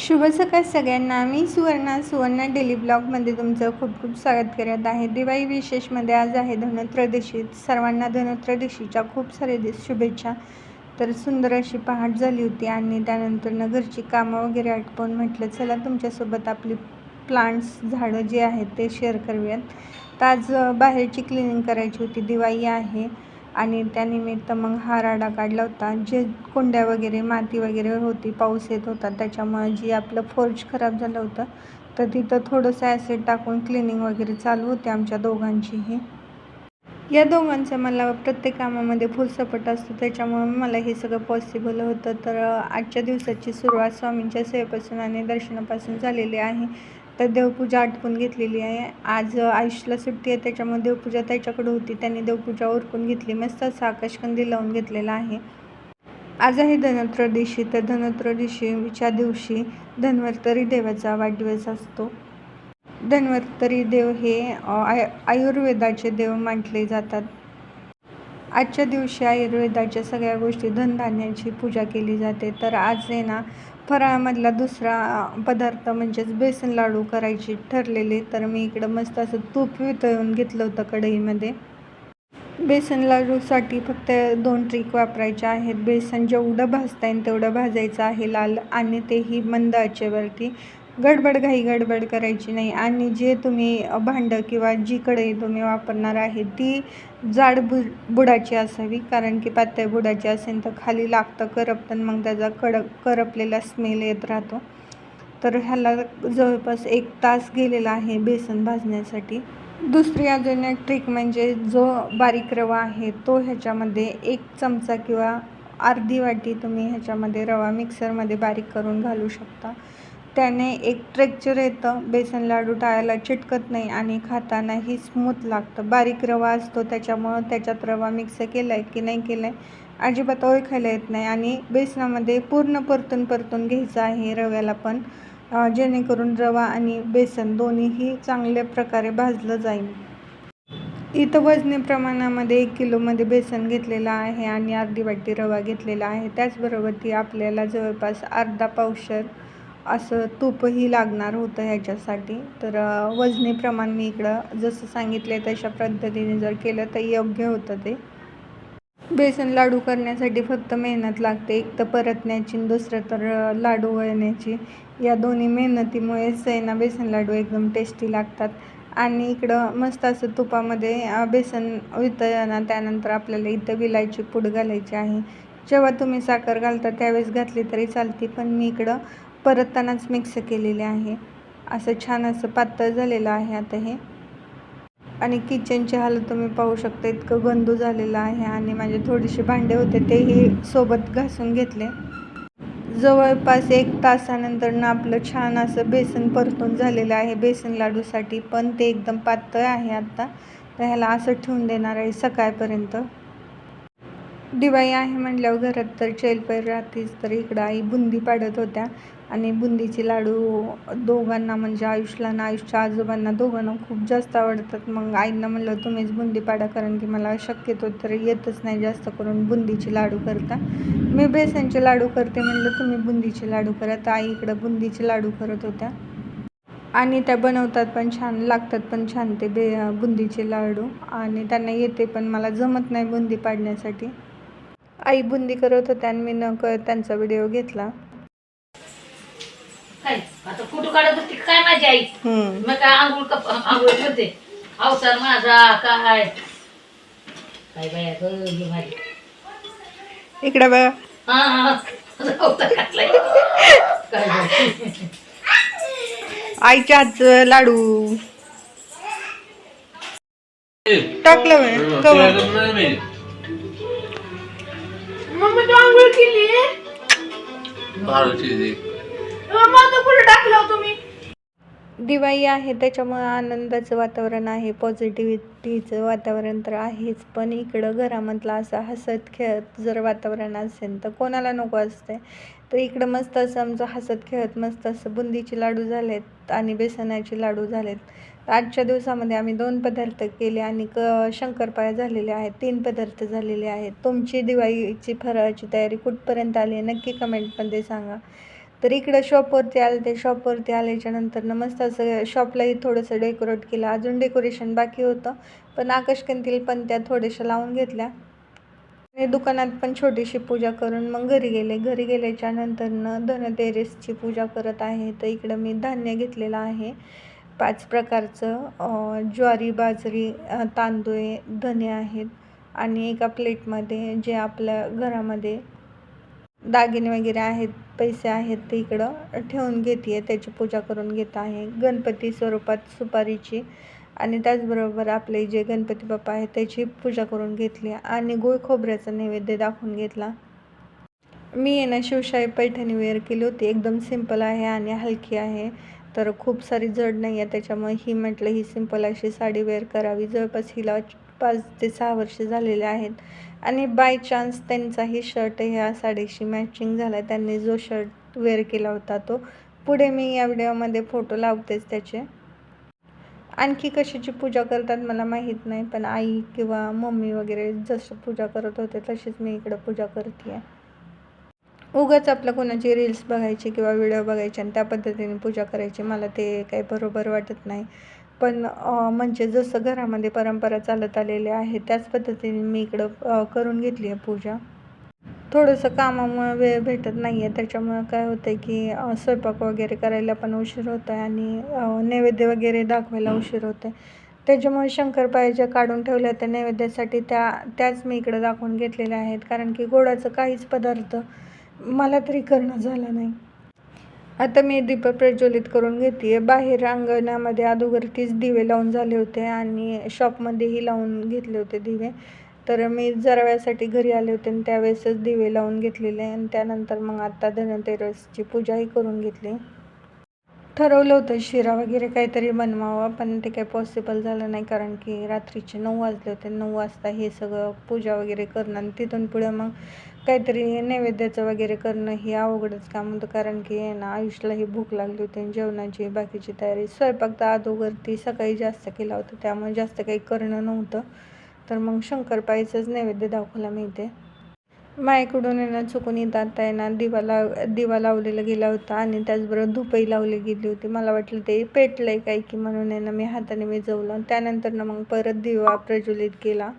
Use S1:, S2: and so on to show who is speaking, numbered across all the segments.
S1: शुभ सकाळ सगळ्यांना. मी सुवर्णा सुवर्णा डेली ब्लॉगमध्ये तुमचं खूप खूप स्वागत करत आहे. दिवाळी विशेषमध्ये आज आहे धनत्रयोदशी सर्वांना धनत्रयोदशीच्या खूप सारे दिस शुभेच्छा. तर सुंदर अशी पहाट झाली होती आणि त्यानंतर घरची कामं वगैरे आटपून म्हटलं चला तुमच्यासोबत आपली प्लांट्स झाडं जे आहेत ते शेअर करूयात. तर आज बाहेरची क्लिनिंग करायची होती. दिवाळी आहे. आणि त्यानिमित्त मग हा राडा काढला होता. जे कुंड्या वगैरे माती वगैरे होती पाऊस येत होता त्याच्यामुळे जी आपलं फोर्ज खराब झालं होतं तर तिथं थोडंसं ॲसिड टाकून क्लिनिंग वगैरे चालू होते आमच्या दोघांचीही. या दोघांचं मला प्रत्येक कामामध्ये फुल सपोर्ट असतो त्याच्यामुळे मला हे सगळं पॉसिबल होतं. तर आजच्या दिवसाची सुरुवात स्वामींच्या सेवेपासून आणि दर्शनापासून झालेली आहे. तर देवपूजा आटपून घेतलेली आहे. आज आयुषला सुट्टी आहे त्याच्यामुळे देवपूजा त्याच्याकडे होती. त्यांनी देवपूजा उरकून घेतली. मस्त असा आकाशकंदी लावून घेतलेला आहे. आज आहे धनत्रयोदशी. तर धनत्रयोदशीच्या दिवशी धन्वंतरी देवाचा वाढदिवस असतो. धन्वंतरी देव हे आयुर्वेदाचे देव मानले जातात. आजच्या दिवशी आयुर्वेदाच्या सगळ्या गोष्टी धनधान्याची पूजा केली जाते. तर आज आहे ना फराळामधला दुसरा पदार्थ म्हणजेच बेसन लाडू करायचे ठरलेले. तर मी इकडं मस्त असं तूप वितळून घेतलं होतं कढईमध्ये. बेसन लाडूसाठी फक्त दोन ट्रिक वापरायच्या आहेत. बेसन जेवढं भाजता येईल तेवढं भाजायचं आहे लाल आणि तेही मंद आचेवरती. गडबड घाई गडबड करायची नाही. आणि जे तुम्ही भांडं किंवा जी कढई तुम्ही वापरणार आहे ती जाड बु बुडाची असावी. कारण की पातळ बुडाची असेल तर खाली लागतं करपतं मग त्याचा कडक करपलेला स्मेल येत राहतो. तर ह्याला जवळपास एक तास गेलेला आहे बेसन भाजण्यासाठी. दुसरी अजून एक ट्रिक म्हणजे जो बारीक रवा आहे तो ह्याच्यामध्ये एक चमचा किंवा अर्धी वाटी तुम्ही ह्याच्यामध्ये रवा मिक्सरमध्ये बारीक करून घालू शकता. त्याने एक ट्रेक्चर येतं बेसन लाडू टाळायला चिटकत नाही आणि खातानाही स्मूथ लागतं. बारीक रवा असतो त्याच्यामुळं त्याच्यात रवा मिक्स केला आहे की नाही केला आहे अजिबात ओळखायला येत नाही. आणि बेसनामध्ये पूर्ण परतून परतून घ्यायचं आहे रव्याला पण जेणेकरून रवा आणि बेसन दोन्हीही चांगल्या प्रकारे भाजलं जाईल. इथं वजनी प्रमाणामध्ये एक किलोमध्ये बेसन घेतलेलं आहे आणि अर्धी वाटी रवा घेतलेला आहे. त्याचबरोबर ती आपल्याला जवळपास अर्धा पावशर असं तूपही लागणार होतं ह्याच्यासाठी. तर वजनीप्रमाण वजनी प्रमाण मी इकडं जसं सांगितलं आहे तशा पद्धतीने जर केलं तर योग्य होतं ते. बेसन लाडू करण्यासाठी फक्त मेहनत लागते. एक तर परतण्याची आणि दुसरं तर लाडू वळण्याची. या दोन्ही मेहनतीमुळे सैना बेसन लाडू एकदम टेस्टी लागतात. आणि इकडं मस्त असं तुपामध्ये बेसन वितळणार ना त्यानंतर आपल्याला इथं विलायची पूड घालायची आहे. जेव्हा तुम्ही साखर घालता त्यावेळेस घातली तरी चालते पण मी इकडं परततानाच मिक्स केलेले आहे. असं छान असं पातळ झालेलं आहे आता हे. आणि किचनची हालत तुम्ही पाहू शकता इतकं गंदू झालेलं आहे आणि माझे थोडेसे भांडे होते तेही सोबत घासून घेतले. जवळपास एक तासानंतर ना आपलं छान असं बेसन परतून झालेलं आहे बेसन लाडूसाठी. पण ते एकदम पातळ आहे आत्ता तर ह्याला असं ठेवून देणार आहे सकाळपर्यंत. दिवाळी आहे म्हटल्यावर घरात तर चैलपैर राहतेच तर इकडं आई बुंदी पाडत होत्या. आणि बुंदीचे लाडू दोघांना म्हणजे आयुषला ना आयुषच्या आजोबांना दोघांना खूप जास्त आवडतात. मग आईंना म्हणलं तुम्हीच बुंदी पाडा कारण की मला शक्यतो तर येतच नाही जास्त करून बुंदीचे लाडू करता. मी बेसनचे लाडू करते म्हणलं तुम्ही बुंदीचे लाडू करा. तर आई इकडं बुंदीचे लाडू करत होत्या. आणि त्या बनवतात पण छान लागतात पण छान ते बे बुंदीचे लाडू. आणि त्यांना येते पण मला जमत नाही बुंदी पाडण्यासाठी. आई बुंदी करत होत्या आणि मी न कळत त्यांचा व्हिडिओ घेतला.
S2: आता फोटो काढत होती काय माझी आई? मग काय आंघोळ कप आंघोळ करते अवतार माझा काय? काय बाया ग ही माझी.
S1: इकडे बघा.
S2: हा हा अवतार घातलाय. काय बाई.
S1: आईच्या हातचं लाडू. टाकलं कवर.
S3: कुठे टाकलं हो तुम्ही?
S1: दिवाळी आहे त्याच्यामुळे आनंदाचं वातावरण आहे पॉझिटिव्हिटीचं वातावरण तर आहेच पण इकडं घरामधलं असं हसत खेळत जर वातावरण असेल तर कोणाला नको असते तर इकडं मस्त असं आमचं हसत खेळत मस्त असं बुंदीचे लाडू झालेत आणि बेसनाचे लाडू झालेत. आजच्या दिवसामध्ये आम्ही दोन पदार्थ केले आणि क शंकरपाळ्या झालेल्या आहेत तीन पदार्थ झालेले आहेत. तुमची दिवाळीची फराळाची तयारी कुठपर्यंत आली आहे नक्की कमेंटमध्ये सांगा. तर इकडं शॉपवरती आले ते शॉपवरती आल्याच्यानंतर न मस्त असं शॉपलाही थोडंसं डेकोरेट केलं. अजून डेकोरेशन बाकी होतं. पण आकाशकंतील पण त्या थोड्याशा लावून घेतल्या. आणि दुकानात पण छोटीशी पूजा करून मग घरी गेले. घरी गेल्याच्यानंतरनं नंतरनं धनतेरसची पूजा करत आहे. तर इकडं मी धान्य घेतलेलं आहे. पाच प्रकारचं ज्वारी बाजरी तांदूळ धने आहेत. आणि एका प्लेटमध्ये जे आपल्या घरामध्ये दागिने वगैरे आहेत पैसे आहेत ते इकडं ठेवून घेते त्याची पूजा करून घेत आहे. गणपती स्वरूपात सुपारीची आणि त्याचबरोबर आपले जे गणपती बाप्पा आहेत त्याची पूजा करून घेतली आणि गुळ खोबऱ्याचा नैवेद्य दाखवून घेतला. मी आहे ना शिवशाही पैठणी वेअर केली होती एकदम सिंपल आहे आणि हलकी आहे. तर खूप सारी जड नाही आहे त्याच्यामुळे ही म्हटलं ही सिंपल अशी साडी वेअर करावी. जवळपास हिला पाच ते सहा वर्ष झालेले आहेत. आणि बाय चान्स त्यांचाही शर्ट ह्या साडीशी मॅचिंग झाला त्यांनी जो शर्ट वेअर केला होता तो. पुढे मी या व्हिडिओमध्ये फोटो लावतेच त्याचे. आणखी कशाची पूजा करतात मला माहीत नाही पण आई किंवा मम्मी वगैरे जसं पूजा करत होते तशीच मी इकडं पूजा करते उगाच आपलं कोणाची रील्स बघायची किंवा व्हिडिओ बघायचे आणि त्या पद्धतीने पूजा करायची मला ते काही बरोबर वाटत नाही. पण म्हणजे जसं घरामध्ये परंपरा चालत आलेल्या आहे त्याच पद्धतीने मी इकडं करून घेतली आहे पूजा. थोडंसं कामामुळे वेळ भेटत नाही आहे त्याच्यामुळं काय होतं आहे की स्वयंपाक वगैरे करायला पण उशीर होतो आहे आणि नैवेद्य वगैरे दाखवायला उशीर होतो आहे त्याच्यामुळे शंकरपाळ्या ज्या काढून ठेवल्या त्या नैवेद्यासाठी त्या त्याच मी इकडं दाखवून घेतलेल्या आहेत. कारण की गोडाचं काहीच पदार्थ मला तरी करणं झालं नाही. आता मी दीप प्रज्वलित करून घेते बाहेर अंगणामध्ये अगोदरतीच दिवे लावून झाले होते आणि शॉपमध्येही लावून घेतले होते दिवे. तर मी जरा वेळासाठी घरी आले होते आणि त्यावेळेसच दिवे लावून घेतलेले आणि त्यानंतर मग आत्ता धनतेरसची पूजाही करून घेतली. ठरवलं होतं शिरा वगैरे काहीतरी बनवावं पण ते काही पॉसिबल झालं नाही कारण की रात्रीचे नऊ वाजले होते. नऊ वाजता हे सगळं पूजा वगैरे करणं आणि तिथून पुढे मग काहीतरी नैवेद्याचं वगैरे करणं हे अवघडच काम होतं. कारण की आहे ना आयुषलाही भूक लागली होती आणि जेवणाची बाकीची तयारी स्वयंपाक तर अगोदरती सकाळी जास्त केला होता. त्यामुळे जास्त काही करणं नव्हतं. तर मग शंकरपाईचंच नैवेद्य दाखवला मिळते. मायकडून येणं चुकून येतात आहे ना दिवा लाव दिवा लावलेला गेला होता आणि त्याचबरोबर धुपही लावली गेली होती. मला वाटलं ते पेटलं आहे काही की म्हणून आहे ना मी हाताने विजवलं त्यानंतर ना मग परत दिवा प्रज्वलित केला.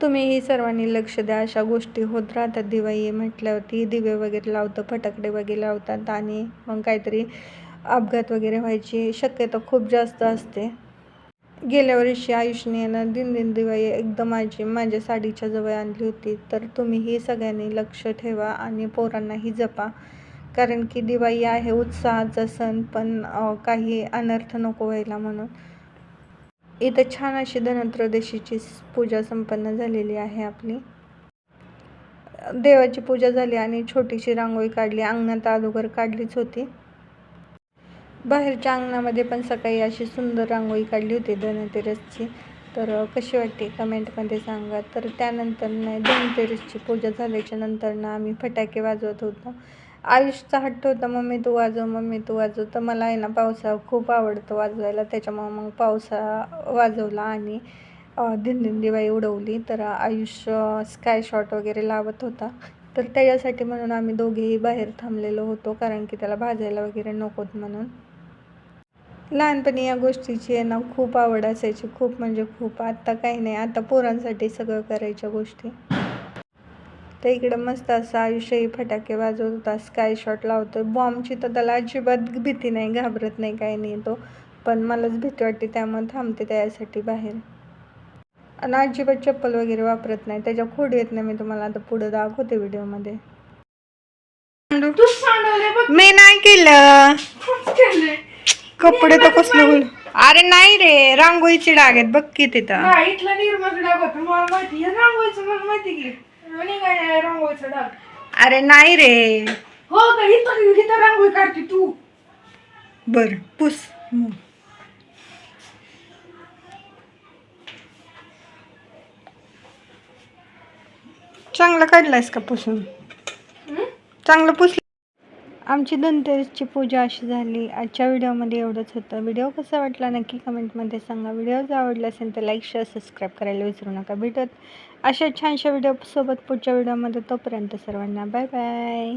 S1: तुम्हीही सर्वांनी लक्ष द्या. अशा गोष्टी होत राहतात. दिवाळी म्हटल्यावरती दिवे वगैरे लावतं फटाकडे वगैरे लावतात आणि मग काहीतरी अपघात वगैरे व्हायची शक्यता खूप जास्त असते. गेल्या वर्षी आयुषने ना दिन दिन दिवाळी एकदम माझी माझ्या साडीच्या जवळ आणली होती. तर तुम्हीही सगळ्यांनी लक्ष ठेवा आणि पोरांनाही जपा. कारण की दिवाळी आहे उत्साहाचा सण पण काही अनर्थ नको व्हायला म्हणून. इथं छान अशी धनत्रयोदशीची पूजा संपन्न झालेली आहे आपली. देवाची पूजा झाली आणि छोटीशी रांगोळी काढली. अंगणात अगोदर काढलीच होती. बाहेरच्या अंगणामध्ये पण सकाळी अशी सुंदर रांगोळी काढली होती धनतेरसची. तर कशी वाटते कमेंटमध्ये सांगा. तर त्यानंतर नाही धनतेरसची पूजा झाल्याच्यानंतर ना आम्ही फटाके वाजवत होतो. आयुषचा हट्ट होता मम्मी तू वाजव मम्मी तू वाजव. तर मला आहे ना पावसा खूप आवडतं वाजवायला. त्याच्यामुळं मग पावसा वाजवला आणि अ, दिन दिवाळी उडवली. तर आयुष स्काय शॉट वगैरे लावत होता. तर त्याच्यासाठी म्हणून आम्ही दोघेही बाहेर थांबलेलो होतो कारण की त्याला भाजायला वगैरे नकोत म्हणून. लहानपणी या गोष्टीची आहे ना खूप आवड असायची. खूप म्हणजे खूप. आत्ता काही नाही. आता पोरांसाठी सगळं करायच्या गोष्टी. तर इकडं मस्त असं आयुष्यही फटाके वाजवत होता स्काय शॉट लावतोय बॉम्बची तर त्याला अजिबात भीती नाही घाबरत नाही काही नाही तो. पण मलाच भीती वाटते त्यामुळे थांबते त्यासाठी बाहेर. आणि अजिबात चप्पल वगैरे वापरत नाही त्याच्या खोड येत नाही मी तुम्हाला आता पुढं दाखवते व्हिडिओमध्ये. मी नाही केलं. कपडे तर कसले बोल अरे नाही रे रांगोळीची डाग आहेत बघ की तिथं.
S3: नाही काय रांगोळीचा डाग
S1: अरे नाही रे.
S3: हो का? इथं इथं रांगोळी काढते तू.
S1: बर पुस. चांगलं काढलायस का पुसून?
S3: हं?
S1: चांगलं पुसलं आमची धनतेरसची पूजा अशी झाली. आजच्या व्हिडिओमध्ये एवढंच होतं. व्हिडिओ कसा वाटला नक्की कमेंटमध्ये सांगा. व्हिडिओ जर आवडला असेल तर लाईक शेअर सबस्क्राईब करायला विसरू नका. भेटत अशा छानशा व्हिडिओसोबत पुढच्या व्हिडिओमध्ये. तोपर्यंत सर्वांना बाय बाय